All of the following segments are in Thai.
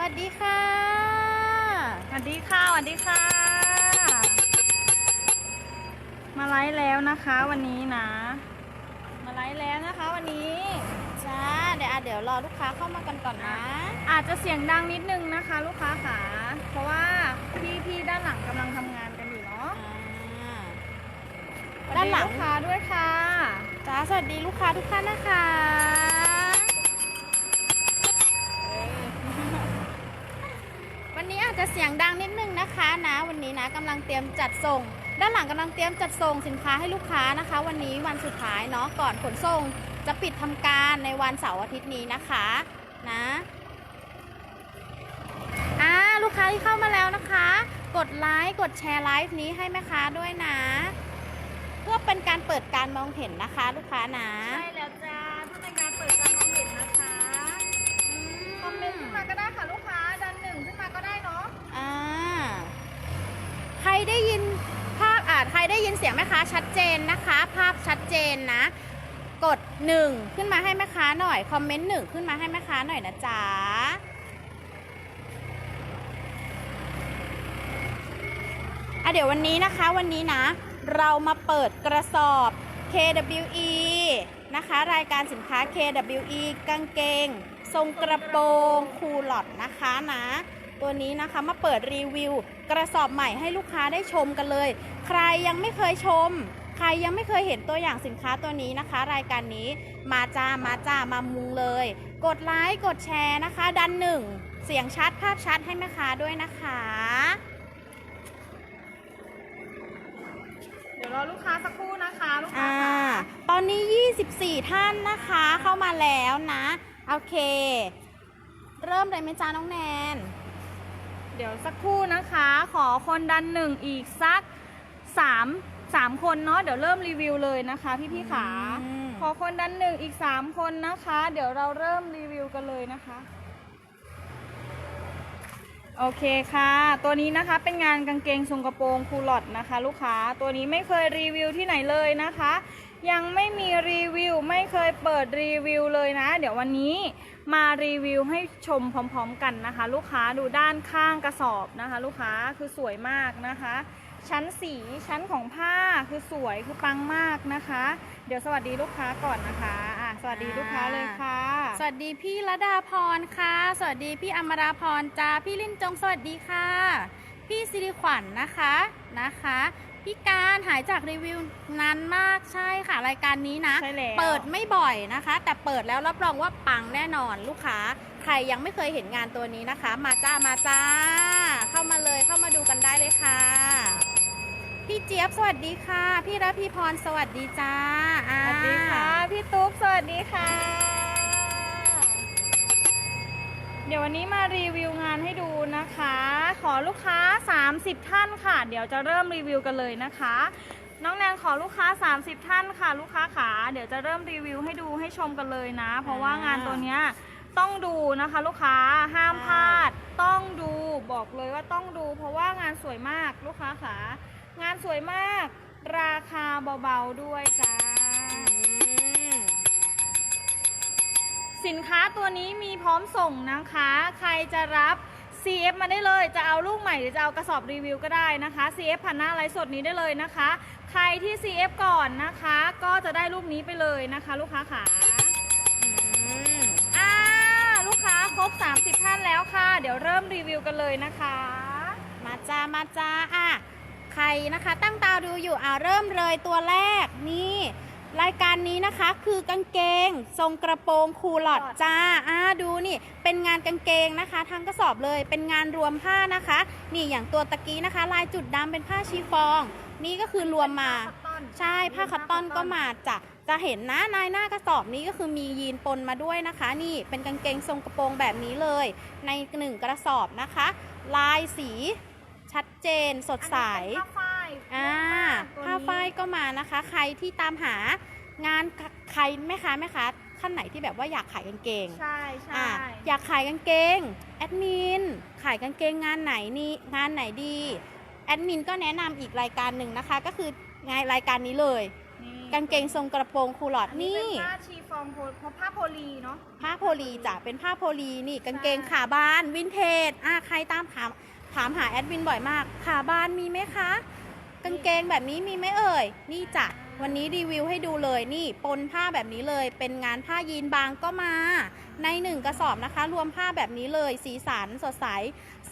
วัสดีค่ะ สวัสดีค่ะสวัสดีค่ะ มาไลฟ์แล้วนะคะวันนี้นะ มาไลฟ์แล้วนะคะวันนี้จ้าเดี๋ยวอะเดี๋ยวรอลูกค้าเข้ามากันก่อนนะ อาจจะเสียงดังนิดนึงนะคะ ลูกค้าขาเพราะว่าพี่พี่ๆด้านหลังกำลังทำงานกันอยู่เนาะอ่าสวัสด้านหลังลูกค้าด้วยค่ะ จ้าสวัสดีลูกค้าทุกท่านนะคะ วันนี้อาจจะ เสียงดังนิดนึงนะคะนะวันนี้นะกำลังเตรียมจัดส่ง ด้านหลังกำลังเตรียมจัดส่งสินค้าให้ลูกค้านะคะ วันนี้วันสุดท้ายเนาะก่อนขนส่งจะปิดทำการในวันเสาร์อาทิตย์นี้นะคะนะอ่าลูกค้าที่เข้ามาแล้วนะคะ กดไลค์กดแชร์ไลฟ์นี้ให้แม่ค้าด้วยนะ เพื่อเป็นการเปิดการมองเห็นนะคะ ลูกค้านะใช่แล้วจ้าเพื่อเป็นการเปิดการมองเห็นนะคะคอมเมนต์ขึ้นมาก็ได้ค่ะลูกค้าดันหนึ่งขึ้นมาก็ได้เนาะ อ่าใครได้ยินภาพอ่าใครได้ยินเสียงแม่ค้า ชัดเจนนะคะ ภาพชัดเจนนะ กดหนึ่งขึ้นมาให้แม่ค้าหน่อย คอมเมนต์หนึ่งขึ้นมาให้แม่ค้าหน่อยนะจ๊ะอะเดี๋ยววันนี้นะคะวันนี้นะ เรามาเปิดกระสอบ KWE นะคะ รายการสินค้า KWE กางเกง ทรงกระโปรงคูลอดนะคะนะ ตัวนี้นะคะมาเปิดรีวิว กระสอบใหม่ให้ลูกค้าได้ชมกันเลย ใครยังไม่เคยชม ใครยังไม่เคยเห็นตัวอย่างสินค้าตัวนี้นะคะ รายการนี้มาจ้ามาจ้ามามุงเลย กดไลค์กดแชร์นะคะ ดันหนึ่งเสียงชัดภาพชัดให้แม่ค้าด้วยนะคะ เดี๋ยวรอลูกค้าสักครู่นะคะลูกค้าอ่าค่ะตอนนี้ 24 ท่านนะคะเข้ามาแล้วนะ โอเค เริ่มเลยไหมจ้าน้องแนน เดี๋ยวสักครู่นะคะ ขอคนดันหนึ่งอีกสักสามสามคนเนาะเดี๋ยวเริ่มรีวิวเลยนะคะพี่พี่ๆขาอืม ขอคนดันหนึ่งอีกสามคนนะคะ เดี๋ยวเราเริ่มรีวิวกันเลยนะคะ โอเคค่ะ ตัวนี้นะคะเป็นงานกางเกงทรงกระโปรงคูลอดนะคะ ลูกค้าตัวนี้ไม่เคยรีวิวที่ไหนเลยนะคะ ยังไม่มีรีวิว ไม่เคยเปิดรีวิวเลยนะ เดี๋ยววันนี้มารีวิวให้ชมพร้อมๆกันนะคะ ลูกค้าดูด้านข้างกระสอบนะคะ ลูกค้าคือสวยมากนะคะ ชั้นสีชั้นของผ้าคือสวยคือปังมากนะคะ เดี๋ยวสวัสดีลูกค้าก่อนนะคะอะสวัสดีลูกค้าเลยค่ะ สวัสดีพี่ระดาพรค่ะ สวัสดีพี่อมราพรจ้าพี่ลินจงสวัสดีค่ะ พี่สิริขวัญนนะคะนะคะ พี่การหายจากรีวิวนานมากใช่ค่ะรายการนี้นะ ใช่แล้ว เปิดไม่บ่อยนะคะ แต่เปิดแล้วรับรองว่าปังแน่นอนลูกค้า ใครยังไม่เคยเห็นงานตัวนี้นะคะ มาจ้ามาจ้า เข้ามาเลยเข้ามาดูกันได้เลยค่ะ พี่เจี๊ยบสวัสดีค่ะ พี่ระพีพรสวัสดีจ้าอ่า สวัสดีค่ะ พี่ตุ๊กสวัสดีค่ะ เดี๋ยววันนี้มารีวิวงานให้ดูนะคะ ขอลูกค้า 30 ท่านค่ะ เดี๋ยวจะเริ่มรีวิวกันเลยนะคะ น้องแนนขอลูกค้า 30 ท่านค่ะ ลูกค้าขาเดี๋ยวจะเริ่มรีวิวให้ดูให้ชมกันเลยนะ เพราะว่างานตัวเนี้ยต้องดูนะคะ ลูกค้าห้ามพลาด ต้องดูบอกเลยว่าต้องดู เพราะว่างานสวยมากลูกค้าขางานสวยมาก ราคาเบาๆด้วยจ้า สินค้าตัวนี้มีพร้อมส่งนะคะ ใครจะรับ CF มาได้เลย จะเอาลูกใหม่หรือจะเอากระสอบรีวิวก็ได้นะคะ CF ผ่านหน้าไลฟ์สดนี้ได้เลยนะคะ ใครที่ CF ก่อนนะคะ ก็จะได้รูปนี้ไปเลยนะคะ ลูกค้าขาอ่าลูกค้าครบ 30 ท่านแล้วค่ะ เดี๋ยวเริ่มรีวิวกันเลยนะคะ มาจ้ามาจ้าอะใครนะคะตั้งตาดูอยู่อะเริ่มเลยตัวแรกนี่ รายการนี้นะคะคือกางเกง ทรงกระโปรงคูลอดจ้าอ่าดูนี่เป็นงานกางเกงนะคะ ทั้งกระสอบเลยเป็นงานรวมผ้านะคะ นี่อย่างตัวตะกี้นะคะ ลายจุดดำเป็นผ้าชีฟอง นี่ก็คือรวมมา ใช่ผ้าคัตตอนก็มาจ้ะจะเห็นนะนายหน้ากระสอบนี้ก็คือมียีนปนมาด้วยนะคะ นี่เป็นกางเกงทรงกระโปรงแบบนี้เลย ในหนึ่งกระสอบนะคะ ลายสีชัดเจนสดใสผ้าฝ้าย อ่าตัวนี้ผ้าฝ้ายก็มานะคะ ใครที่ตามหางานใครแม่ค้าแม่ค้าท่านไหนที่แบบว่าอยากขายกางเกงใช่ใช่อ่าอยากขายกางเกงแอดมินขายกางเกงงานไหนนี่งานไหนดีแอดมินก็แนะนำอีกรายการหนึ่งนะคะ ก็คืองานรายการนี้เลยนี่กางเกงทรงกระโปรงคูลอดอันนี้นี่เป็นผ้าชีฟองโพเพราะผ้าโพลีเนาะผ้าโพลีจ้ะเป็นผ้าโพลีนี่กางเกงขาบานวินเทจอะใครตามถามถามหาแอดมินบ่อยมากขาบานมีไหมคะ กางเกงแบบนี้มีไหมเอ่ย นี่จ้ะวันนี้รีวิวให้ดูเลยนี่ปนผ้าแบบนี้เลย เป็นงานผ้ายีนบางก็มา ในหนึ่งกระสอบนะคะ รวมผ้าแบบนี้เลย สีสันสดใส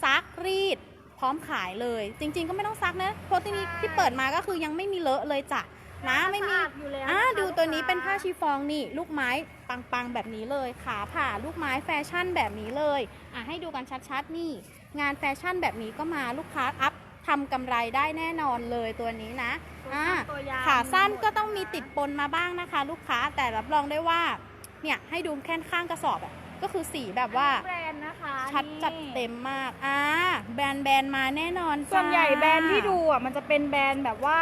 ซักรีด พร้อมขายเลย จริง ๆ ก็ไม่ต้องซักนะเพราะที่นี้ที่เปิดมาก็คือยังไม่มีเลอะเลยจ้ะนะไม่มีสะอาดอยู่แล้วอ่านะคะดูตัวนี้ลูกค้าเป็นผ้าชีฟองนี่ ลูกไม้ปังๆแบบนี้เลย ขาผ่าลูกไม้แฟชั่นแบบนี้เลยอะให้ดูกันชัดๆนี่ งานแฟชั่นแบบนี้ก็มาลูกค้าอัพ ทำกำไรได้แน่นอนเลยตัวนี้นะตัวอ่าสั้นตัวยาวขาสั้นหมดก็ต้องมีนะคะติดปนมาบ้างนะคะ ลูกค้าแต่รับรองได้ว่าเนี่ยให้ดูแค่ข้างกระสอบอะก็คือสีแบบว่าแบรนด์นะคะชัดนี่จัดเต็มมากอ่าแบรนด์แบรนด์มาแน่นอนจ้าส่วนใหญ่แบรนด์ที่ดูอะมันจะเป็นแบรนด์แบบว่า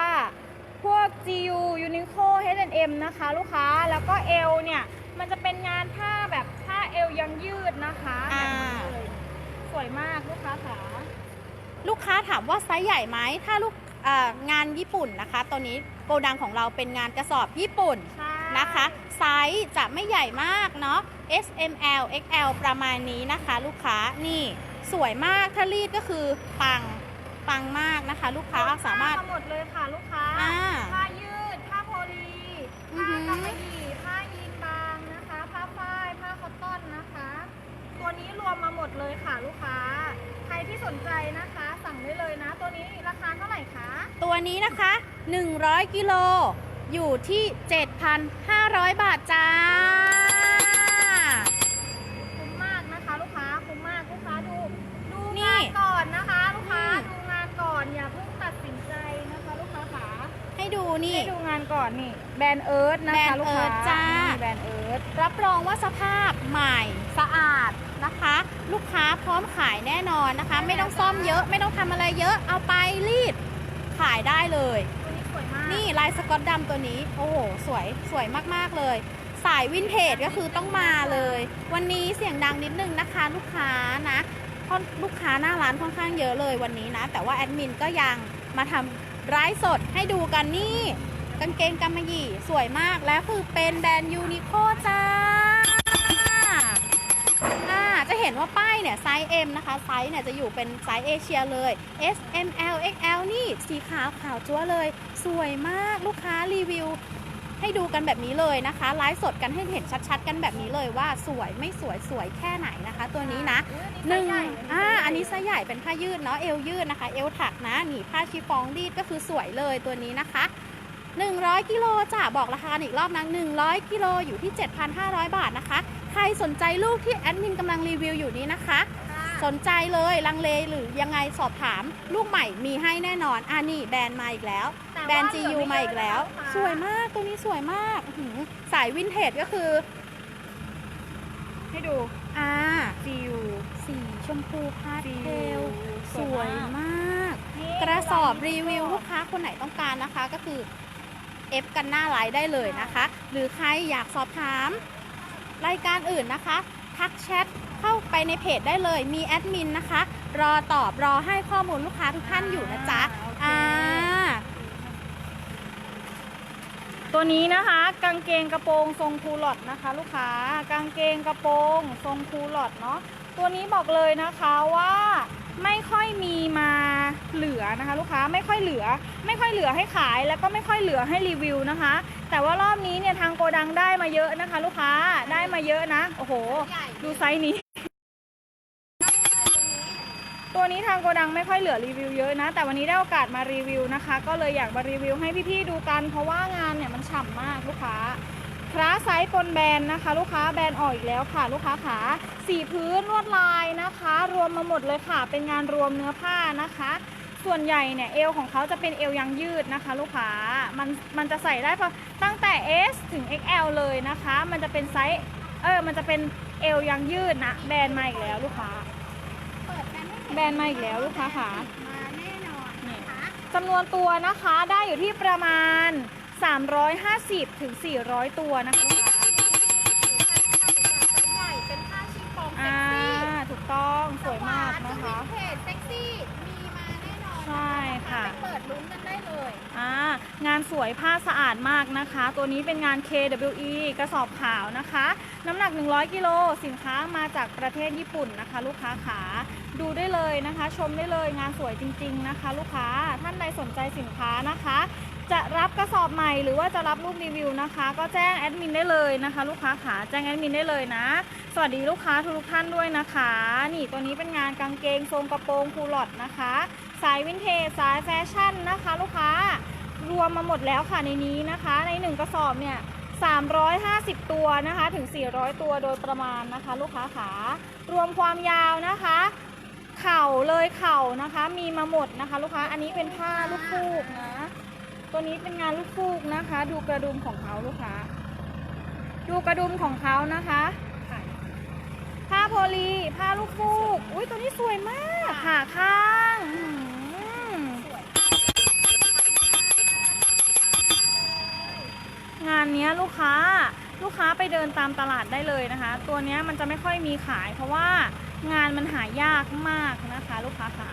พวก GU Uniqlo H&M นะคะ ลูกค้าแล้วก็เอลเนี่ย มันจะเป็นงานผ้าแบบผ้าเอวยังยืดนะคะอ่าแบบนี้เลยสวยมากลูกค้าขา ลูกค้าถามว่าไซส์ใหญ่ไหมถ้าลูกเอ่องานญี่ปุ่นนะคะตัวนี้โกดังของเราเป็นงานกระสอบญี่ปุ่นใช่นะคะไซส์จะไม่ใหญ่มากเนาะ S M L X L ประมาณนี้นะคะ ลูกค้านี่สวยมากถ้ารีดก็คือปังปังมากนะคะ ลูกค้าสามารถผ้หมดเลยค่ะลูกค้าอ่าผ้ายืดผ้าโพลีอือผ้าหือกำมะหยี่ผ้ายีนบางนะคะผ้าฝ้ายผ้าคอตตอนนะคะ ตัวนี้รวมมาหมดเลยค่ะลูกค้า ใครที่สนใจนะคะสั่ง ได้เลยนะ ตัวนี้ราคาเท่าไหร่คะ ตัวนี้นะคะ 100 กิโล อยู่ที่ 7,500 บาทจ้า คุ้มมากนะคะ ลูกค้า คุ้มมากลูกค้าดู ดูนี่ งานก่อนนะคะ ลูกค้าอืมดูงานก่อนอย่าเพิ่งตัดสินใจนะคะลูกค้าขาให้ดูนี่ ให้ดูงานก่อนนี่ แบรนด์เอิร์ธนะแบรนคะด์ลูกค้าเอิร์ธจ้านี่ แบรนด์เอิร์ธ รับรองว่าสภาพใหม่ สะอาด นะคะ ลูกค้าพร้อมขายแน่นอนนะคะ ไม่ต้องซ่อมเยอะไม่ต้องทำอะไรเยอะเอาไปรีดขายได้เลย ตัวนี้สวยมากนี่ลายสกอตดำตัวนี้ โอ้โห สวยสวยมากๆเลย สายวินเทจก็คือต้องมาเลย วันนี้เสียงดังนิดนึงนะคะ ลูกค้านะเพราะลูกค้าหน้าร้านค่อนข้างเยอะเลยวันนี้นะ แต่ว่าแอดมินก็ยังมาทำร้ายสดให้ดูกันนี่ กางเกงกำมะหยี่สวยมากแล้วคือเป็นแบรนด์ยูนิโคจ้าอ่าจะเห็นว่าป้ายเนี่ยไซส์ M นะคะ ไซส์เนี่ยจะอยู่เป็นไซส์เอเชียเลย S M L X L นี่สีขาวขาวจั๊วเลย สวยมากลูกค้ารีวิว ให้ดูกันแบบนี้เลยนะคะไลฟ์สดกันให้เห็นชัดๆ กันแบบนี้เลยว่าสวยไม่สวยสวยแค่ไหนนะคะ ตัวนี้นะอุ๊ยหนึ่งไซส์ใญ่อ่าอันนี้ไซส์ใหญ่เป็นผ้ายืดเนาะเอวยืดนะคะ เอวถักนะนี่ผ้าชิฟองรีดก็คือสวยเลยตัวนี้นะคะ 100 กิโลจ้ะบอกราคาอีกรอบนะ100 กิโลอยู่ที่ 7,500 บาทนะคะ ใครสนใจลูกที่แอดมินกำลังรีวิวอยู่นี้นะคะค่ะสนใจเลยลังเลหรือยังไงสอบถามลูกใหม่มีให้แน่นอนอ่านี่แบรนด์มาอีกแล้วแต่แบรนด์ว่า GU มาอีกแล้วเหลือไม่เยอะนะคะสวยมากตัวนี้สวยมากอื้อหือสายวินเทจก็คือ ให้ดูอ่า GU สีชมพูพาสเท GU ลสวยมากนี่กระสอบรีวิวลูกค้าคนไหนต้องการนะคะก็คือ เอฟกันหน้าไลน์ได้เลยนะคะ หรือใครอยากสอบถามรายการอื่นนะคะ ทักแชทเข้าไปในเพจได้เลย มีแอดมินนะคะ รอตอบรอให้ข้อมูลลูกค้าทุกท่านอยู่นะจ๊ะอ่าตัวนี้นะคะ กางเกงกระโปรงทรงคูลอดนะคะ ลูกค้ากางเกงกระโปรงทรงคูลอดเนาะตัวนี้บอกเลยนะคะว่า ไม่ค่อยมีมาเหลือนะคะ ลูกค้าไม่ค่อยเหลือ ไม่ค่อยเหลือให้ขายแล้วก็ไม่ค่อยเหลือให้รีวิวนะคะ แต่ว่ารอบนี้เนี่ยทางโกดังได้มาเยอะนะคะ ลูกค้าได้มาเยอะนะโอ้โห ดูไซส์นี้ ตัวนี้ทางโกดังไม่ค่อยเหลือรีวิวเยอะนะ แต่วันนี้ได้โอกาสมารีวิวนะคะ ก็เลยอยากมารีวิวให้พี่ๆดูกัน เพราะว่างานเนี่ยมันฉ่ำมากลูกค้า คลาสไซส์ปนแบรนด์นะคะ ลูกค้าแบรนด์ออกอีกแล้วค่ะ ลูกค้าขาสีพื้นลวดลายนะคะ รวมมาหมดเลยค่ะ เป็นงานรวมเนื้อผ้านะคะ ส่วนใหญ่เนี่ยเอวของเขาจะเป็นเอวยางยืดนะคะ ลูกค้ามันมันจะใส่ได้พอตั้งแต่ S ถึง XL เลยนะคะ มันจะเป็นไซส์เออมันจะเป็นเอวยางยืดนะแบรนด์มาอีกแล้วลูกค้าเปิดกันให้เห็แบรนด์มาอีกแล้วลูกค้าค่ะมาแน่นอนนะคะจำนวนตัวนะคะได้อยู่ที่ประมาณ 350ถึง400 ตัวนะคะ ใหญ่เป็นผ้าชิฟองเซ็อ่า กซี่ถูกต้องสวยมากนะคะวินเทจเซ็กซี่มีมาแน่นอนใช่ค่ะ ไปเปิดลุ้นกันได้เลยอ่างานสวยผ้าสะอาดมากนะคะ ตัวนี้เป็นงาน KWE กระสอบขาวนะคะ น้ำหนัก 100 กิโลสินค้ามาจากประเทศญี่ปุ่นนะคะ ลูกค้าขาดูได้เลยนะคะ ชมได้เลยงานสวยจริง ๆนะคะ ลูกค้าท่านใดสนใจสินค้านะคะ จะรับกระสอบใหม่หรือว่าจะรับรูปรีวิวนะคะ ก็แจ้งแอดมินได้เลยนะคะ ลูกค้าขาแจ้งแอดมินได้เลยนะ สวัสดีลูกค้าทุกท่านด้วยนะคะ นี่ตัวนี้เป็นงานกางเกงทรงกระโปรงคูลอดนะคะ สายวินเทจสายแฟชั่นนะคะ ลูกค้ารวมมาหมดแล้วค่ะในนี้นะคะ ในหนึ่งกระสอบเนี่ย350 ตัวนะคะถึง 400 ตัวโดยประมาณนะคะ ลูกค้าขารวมความยาวนะคะ เข่าเลยเข่านะคะ มีมาหมดนะคะ ลูกค้าอันนี้เป็นผ้าลูกฟูกนะ ตัวนี้เป็นงานลูกฟูกนะคะ ดูกระดุมของเขาลูกค้า ดูกระดุมของเขานะคะ ผ้าโพลีผ้าลูกฟูก อุ้ยตัวนี้สวยมากขาข้างอื้อหืองานเนี้ยลูกค้าลูกค้าไปเดินตามตลาดได้เลยนะคะ ตัวเนี้ยมันจะไม่ค่อยมีขายเพราะว่างานมันหายากมากนะคะ ลูกค้าขา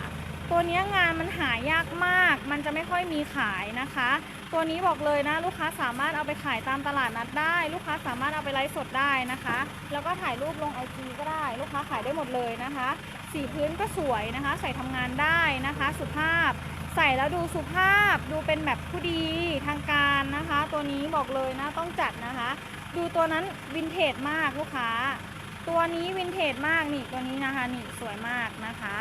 ตัวนี้งานมันหายากมาก มันจะไม่ค่อยมีขายนะคะ ตัวนี้บอกเลยนะลูกค้าสามารถเอาไปขายตามตลาดนัดได้ ลูกค้าสามารถเอาไปไลฟ์สดได้นะคะ แล้วก็ถ่ายรูปลงไอจีก็ได้ ลูกค้าขายได้หมดเลยนะคะ สีพื้นก็สวยนะคะ ใส่ทำงานได้นะคะ สุภาพ ใส่แล้วดูสุภาพ ดูเป็นแบบผู้ดีทางการนะคะ ตัวนี้บอกเลยนะต้องจัดนะคะ ดูตัวนั้นวินเทจมากลูกค้า ตัวนี้วินเทจมากนี่ตัวนี้นะคะนี่สวยมากนะคะ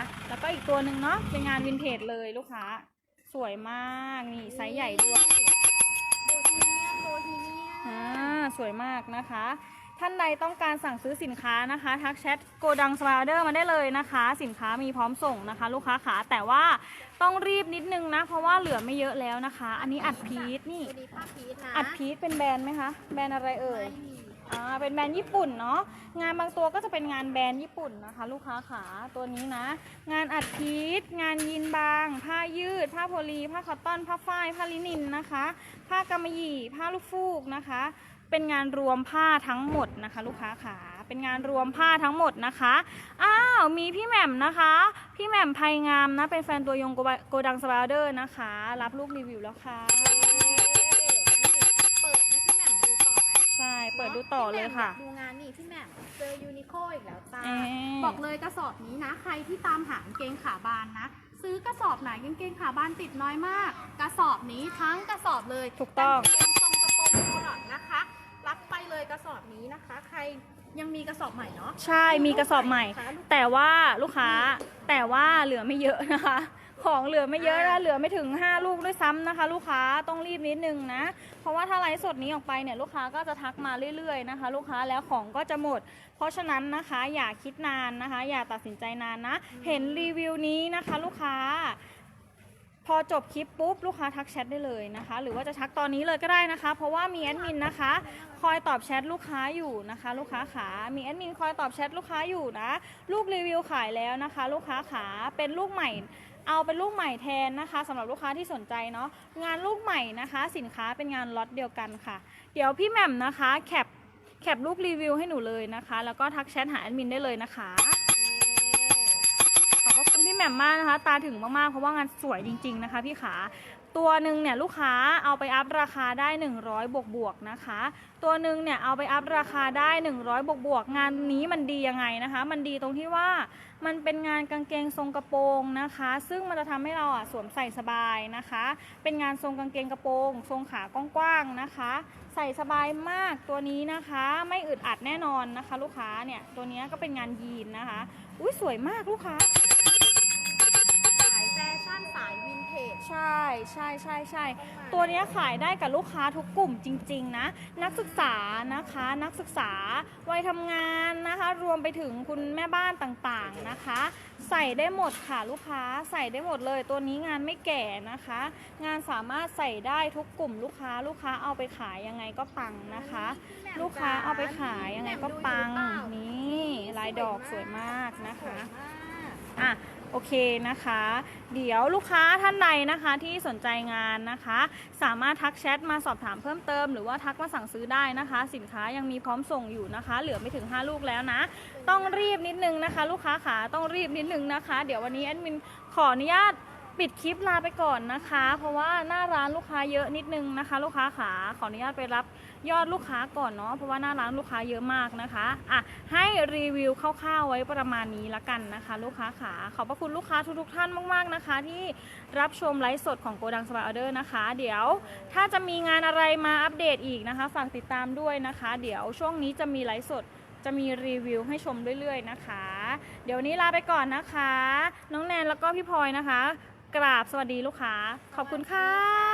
อีกตัวหนึ่งเนาะเป็นงานวินเทจเลยลูกค้า สวยมากนี่ไซส์ใหญ่ด้วยโบฮีเนียมโบฮีเนียมอ่าสวยมากนะคะ ท่านใดต้องการสั่งซื้อสินค้านะคะ ทักแชทโกดังสวาเดอร์มาได้เลยนะคะ สินค้ามีพร้อมส่งนะคะ ลูกค้าขาแต่ว่าต้องรีบนิดนึงนะ เพราะว่าเหลือไม่เยอะแล้วนะคะ อันนี้อัดพีทนี่ ตัวนี้ผ้าพีชนะอัดพีทเป็นแบรนด์ไหมคะ แบรนด์อะไรเอ่ย ไม่มี อ่าเป็นแบรนด์ญี่ปุ่นเนาะงานบางตัวก็จะเป็นงานแบรนด์ญี่ปุ่นนะคะ ลูกค้าขาตัวนี้นะ งานอัดพีทงานยีนบาง ผ้ายืด ผ้าโพลีผ้าคอตตอน ผ้าฝ้าย ผ้าลินินนะคะ ผ้ากำมะหยี่ ผ้าลูกฟูกนะคะ เป็นงานรวมผ้าทั้งหมดนะคะ ลูกค้าขาเป็นงานรวมผ้าทั้งหมดนะคะอ้าวมีพี่แหม่มนะคะ พี่แหม่มไพงามนะเป็นแฟนตัวยงโกบะโกดังสปาเดอร์นะคะ รับลูกรีวิวแล้วค่ะ เปิดให้พี่แหม่มดูต่อไหม ใช่เปิดดูต่อเลยค่ะ พี่แหม่มอากดูงานนี่พี่แหม่มเจอยูนิโคอีกแล้วจ้าเอ๊ะ บอกเลยกระสอบนี้นะ ใครที่ตามหากางเกงขาบานนะ ซื้อกระสอบไหนกางเกงขาบานติดน้อยมาก กระสอบนี้ทั้งกระสอบเลยถูกต้องางเกงทรงกระโปรงโคลอดนะคะ รับไปเลยกระสอบนี้นะคะ ใครยังมีกระสอบใหม่เนาะใช่มีกระสอบใหม่ลูกค้าลูกแต่ว่าลูกค้าแต่ว่าเหลือไม่เยอะนะคะ ของเหลือไม่เยอะนะอ่าเหลือไม่ถึง 5 ลูกด้วยซ้ำนะคะ ลูกค้าต้องรีบนิดนึงนะ เพราะว่าถ้าไลฟ์สดนี้ออกไปเนี่ยลูกค้าก็จะทักมาเรื่อยๆนะคะ ลูกค้าแล้วของก็จะหมด เพราะฉะนั้นนะคะ อย่าคิดนานนะคะ อย่าตัดสินใจนานนะ เห็นรีวิวนี้นะคะ ลูกค้า พอจบคลิปปุ๊บลูกค้าทักแชทได้เลยนะคะ หรือว่าจะทักตอนนี้เลยก็ได้นะคะ เพราะว่ามีแอดมินนะคะ คอยตอบแชทลูกค้าอยู่นะคะ ลูกค้าขา มีแอดมินคอยตอบแชทลูกค้าอยู่นะ ลูกรีวิวขายแล้วนะคะ ลูกค้าขาเป็นลูกใหม่ เอาเป็นลูกใหม่แทนนะคะสำหรับลูกค้าที่สนใจเนาะงานลูกใหม่นะคะ สินค้าเป็นงานล็อตเดียวกันค่ะ เดี๋ยวพี่แหม่มนะคะแคปแคปลูกรีวิวให้หนูเลยนะคะ แล้วก็ทักแชทหาแอดมินได้เลยนะคะขอบคุณพี่แหม่มมากนะคะ ตาถึงมากๆเพราะว่างานสวยจริง ๆนะคะ พี่ขา ตัวหนึ่งเนี่ยลูกค้าเอาไปอัพราคาได้ 100 บวกบวกนะคะ ตัวหนึ่งเนี่ยเอาไปอัพราคาได้ 100 บวกบวกงานนี้มันดียังไงนะคะ มันดีตรงที่ว่ามันเป็นงานกางเกงทรงกระโปรงนะคะ ซึ่งมันจะทำให้เราอะสวมใส่สบายนะคะ เป็นงานทรงกางเกงกระโปรง ทรงขากว้างๆนะคะ ใส่สบายมากตัวนี้นะคะ ไม่อึดอัดแน่นอนนะคะ ลูกค้าเนี่ยตัวนี้ก็เป็นงานยีนนะคะ อุ้ยสวยมากลูกค้า สายแฟชั่นสายวินเทจ ใช่ใช่ใช่ใช่ตัวเนี้ยขายได้กับลูกค้าทุกกลุ่มจริง ๆ นะ นักศึกษานะคะ นักศึกษาวัยทำงานนะคะ รวมไปถึงคุณแม่บ้านต่างๆนะคะ ใส่ได้หมดค่ะลูกค้าใส่ได้หมดเลย ตัวนี้งานไม่แก่นะคะ งานสามารถใส่ได้ทุกกลุ่มลูกค้า ลูกค้าเอาไปขายยังไงก็ปังนะคะ ลูกค้าเอาไปขายยังไงก็ปังนี่ลายดอกสวยมากนะคะอะ โอเคนะคะ เดี๋ยวลูกค้าท่านใดนะคะที่สนใจงานนะคะ สามารถทักแชทมาสอบถามเพิ่มเติม หรือว่าทักมาสั่งซื้อได้นะคะ สินค้ายังมีพร้อมส่งอยู่นะคะ เหลือไม่ถึง 5 ลูกแล้วนะ ต้องรีบนิดนึงนะคะ ลูกค้าขาต้องรีบนิดนึงนะคะ เดี๋ยววันนี้แอดมินขออนุญาต ปิดคลิปลาไปก่อนนะคะ เพราะว่าหน้าร้านลูกค้าเยอะนิดนึงนะคะ ลูกค้าขาขออนุญาตไปรับยอดลูกค้าก่อนเนาะเพราะว่าหน้าร้านลูกค้าเยอะมากนะคะอะให้รีวิวคร่าวๆไว้ประมาณนี้ละกันนะคะ ลูกค้าขาขอบพระคุณลูกค้าทุกๆท่านมากๆนะคะ ที่รับชมไลฟ์สดของโกดังสบายออเดอร์นะคะ เดี๋ยวถ้าจะมีงานอะไรมาอัปเดตอีกนะคะฝากติดตามด้วยนะคะ เดี๋ยวช่วงนี้จะมีไลฟ์สดจะมีรีวิวให้ชมเรื่อยๆนะคะ เดี๋ยวนี้ลาไปก่อนนะคะ น้องแนนแล้วก็พี่พลอยนะคะ กราบสวัสดีลูกค้า ขอบคุณค่ะ